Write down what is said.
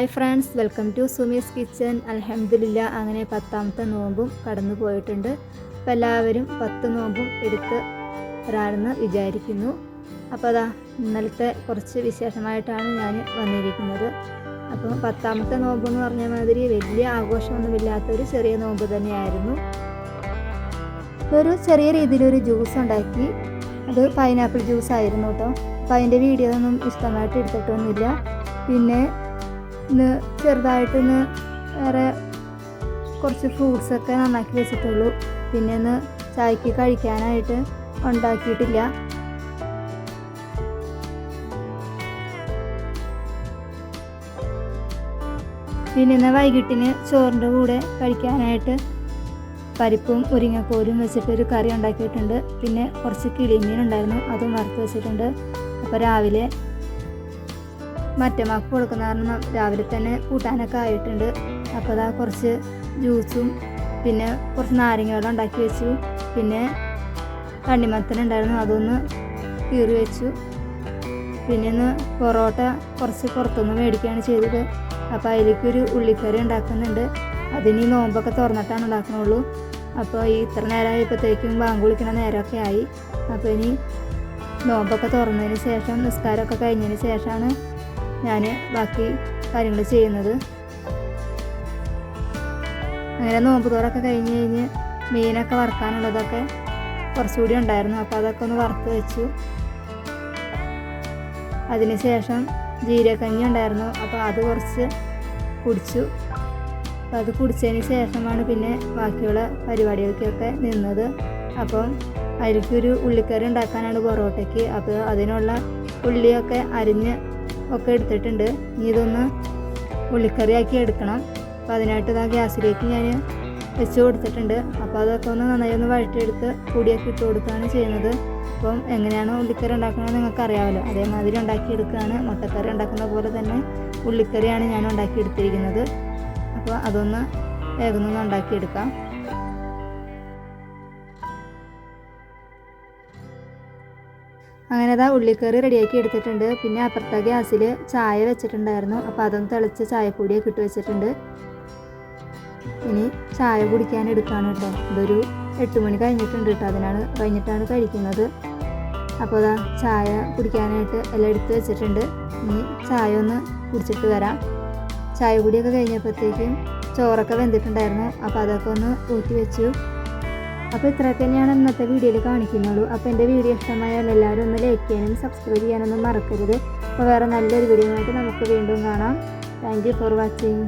Hi friends welcome to Sumi's kitchen അൽഹംദുലില്ല അങ്ങനെ പത്താമത്തെ നോമ്പും കടന്നു പോയിട്ടുണ്ട്. അപ്പോൾ എല്ലാവരും പത്ത് നോമ്പും എടുത്ത് വരാമെന്ന് വിചാരിക്കുന്നു. അപ്പോൾ അതാ ഇന്നലത്തെ കുറച്ച് വിശേഷമായിട്ടാണ് ഞാൻ വന്നിരിക്കുന്നത്. അപ്പോൾ പത്താമത്തെ നോമ്പ് എന്ന് പറഞ്ഞ മാതിരി വലിയ ആഘോഷമൊന്നുമില്ലാത്തൊരു ചെറിയ നോമ്പ് തന്നെയായിരുന്നു. ഒരു ചെറിയ രീതിയിലൊരു ജ്യൂസ് ഉണ്ടാക്കി. അത് പൈനാപ്പിൾ ജ്യൂസ് ആയിരുന്നു കേട്ടോ. അപ്പോൾ അതിന്റെ വീഡിയോ ഒന്നും ഇഷ്ടമായിട്ട് എടുത്തിട്ടൊന്നുമില്ല. പിന്നെ ഇന്ന് ചെറുതായിട്ടൊന്ന് വേറെ കുറച്ച് ഫ്രൂട്ട്സൊക്കെ നന്നാക്കി വെച്ചിട്ടുള്ളൂ. പിന്നെ ഇന്ന് ചായക്ക് കഴിക്കാനായിട്ട് ഉണ്ടാക്കിയിട്ടില്ല. പിന്നെ ഇന്ന് വൈകിട്ടിന് ചോറിന്റെ കൂടെ കഴിക്കാനായിട്ട് പരിപ്പും മുരിങ്ങക്കോലും വെച്ചിട്ടൊരു കറി ഉണ്ടാക്കിയിട്ടുണ്ട്. പിന്നെ കുറച്ച് കിളിമീൻ ഉണ്ടായിരുന്നു അതും വറുത്ത് വെച്ചിട്ടുണ്ട്. അപ്പോൾ രാവിലെ മറ്റമാക്ക് കൊടുക്കുന്ന കാരണം രാവിലെ തന്നെ കൂട്ടാനൊക്കെ ആയിട്ടുണ്ട്. അപ്പോൾ അതാ കുറച്ച് ജ്യൂസും പിന്നെ കുറച്ച് നാരങ്ങ വെള്ളം ഉണ്ടാക്കി വെച്ചു. പിന്നെ തണ്ണിമത്തനുണ്ടായിരുന്നു അതൊന്ന് കീറി വെച്ചു. പിന്നെ ഒന്ന് പൊറോട്ട കുറച്ച് പുറത്തുനിന്ന് മേടിക്കുകയാണ് ചെയ്തത്. അപ്പോൾ അതിലേക്കൊരു ഉള്ളിക്കറി ഉണ്ടാക്കുന്നുണ്ട്. അതിന് നോമ്പൊക്കെ തുറന്നിട്ടാണ് ഉണ്ടാക്കണുള്ളൂ. അപ്പോൾ ഈ ഇത്ര നേരമായപ്പോഴത്തേക്കും ബാങ്ക് വിളിക്കണ നേരമൊക്കെ ആയി. അപ്പോൾ ഇനി നോമ്പൊക്കെ തുറന്നതിന് ശേഷം നിസ്കാരമൊക്കെ കഴിഞ്ഞതിന് ശേഷമാണ് ഞാൻ ബാക്കി കാര്യങ്ങൾ ചെയ്യുന്നത്. അങ്ങനെ നോമ്പ് തോറൊക്കെ കഴിഞ്ഞ് കഴിഞ്ഞ് മീനൊക്കെ വറുക്കാനുള്ളതൊക്കെ കുറച്ചുകൂടി ഉണ്ടായിരുന്നു. അപ്പോൾ അതൊക്കെ ഒന്ന് വറുത്ത് വെച്ചു. അതിനുശേഷം ജീരകഞ്ഞി ഉണ്ടായിരുന്നു. അപ്പോൾ അത് കുറച്ച് കുടിച്ചു. അപ്പോൾ അത് കുടിച്ചതിന് ശേഷമാണ് പിന്നെ ബാക്കിയുള്ള പരിപാടികൾക്കൊക്കെ നിന്നത്. അപ്പം അതിലേക്കൊരു ഉള്ളിക്കറി ഉണ്ടാക്കാനാണ് പൊറോട്ടയ്ക്ക്. അപ്പോൾ അതിനുള്ള ഉള്ളിയൊക്കെ അരിഞ്ഞ് ഒക്കെ എടുത്തിട്ടുണ്ട്. ഇനി ഇതൊന്ന് ഉള്ളിക്കറിയാക്കി എടുക്കണം. അപ്പോൾ അതിനായിട്ട് ഇതാ ഗ്യാസിലേക്ക് ഞാൻ വെച്ച് കൊടുത്തിട്ടുണ്ട്. അപ്പോൾ അതൊക്കെ ഒന്ന് നന്നായി ഒന്ന് വഴറ്റിയെടുത്ത് പൊടിയൊക്കെ ഇട്ട് കൊടുക്കുകയാണ് ചെയ്യുന്നത്. അപ്പം എങ്ങനെയാണ് ഉള്ളിക്കറി ഉണ്ടാക്കുന്നത് നിങ്ങൾക്ക് അറിയാമല്ലോ അതേമാതിരി ഉണ്ടാക്കിയെടുക്കുകയാണ്. മുട്ടക്കറി ഉണ്ടാക്കുന്ന പോലെ തന്നെ ഉള്ളിക്കറിയാണ് ഞാൻ ഉണ്ടാക്കിയെടുത്തിരിക്കുന്നത്. അപ്പോൾ അതൊന്ന് വേഗം ഒന്ന് ഉണ്ടാക്കിയെടുക്കാം. അങ്ങനെ അതാ ഉള്ളിക്കറി റെഡിയാക്കി എടുത്തിട്ടുണ്ട്. പിന്നെ അപ്പുറത്തെ ഗ്യാസിൽ ചായ വെച്ചിട്ടുണ്ടായിരുന്നു. അപ്പോൾ അതൊന്ന് തിളച്ച് ചായപ്പൊടിയൊക്കെ ഇട്ട് വെച്ചിട്ടുണ്ട്. ഇനി ചായ കുടിക്കാൻ എടുക്കുകയാണ് കേട്ടോ. ഇതൊരു എട്ട് മണി കഴിഞ്ഞിട്ടുണ്ട് കേട്ടോ. അതിനാണ് കഴിഞ്ഞിട്ടാണ് കഴിക്കുന്നത്. അപ്പോൾ അതാ ചായ കുടിക്കാനായിട്ട് എല്ലാം എടുത്ത് വെച്ചിട്ടുണ്ട്. ഇനി ചായ ഒന്ന് കുടിച്ചിട്ട് വരാം. ചായ കുടിയൊക്കെ കഴിഞ്ഞപ്പോഴത്തേക്കും ചോറൊക്കെ വെന്തിട്ടുണ്ടായിരുന്നു. അപ്പോൾ അതൊക്കെ ഒന്ന് ഊറ്റി വെച്ചു. അപ്പോൾ ഇത്ര തന്നെയാണ് ഇന്നത്തെ വീഡിയോയിൽ കാണിക്കുന്നുള്ളൂ. അപ്പോൾ എന്റെ വീഡിയോ ഇഷ്ടമായാൽ എല്ലാവരും ഒന്ന് ലൈക്ക് ചെയ്യാനും സബ്സ്ക്രൈബ് ചെയ്യാനൊന്നും മറക്കരുത്. അപ്പോൾ വേറെ നല്ലൊരു വീഡിയോ ആയിട്ട് നമുക്ക് വീണ്ടും കാണാം. Thank for watching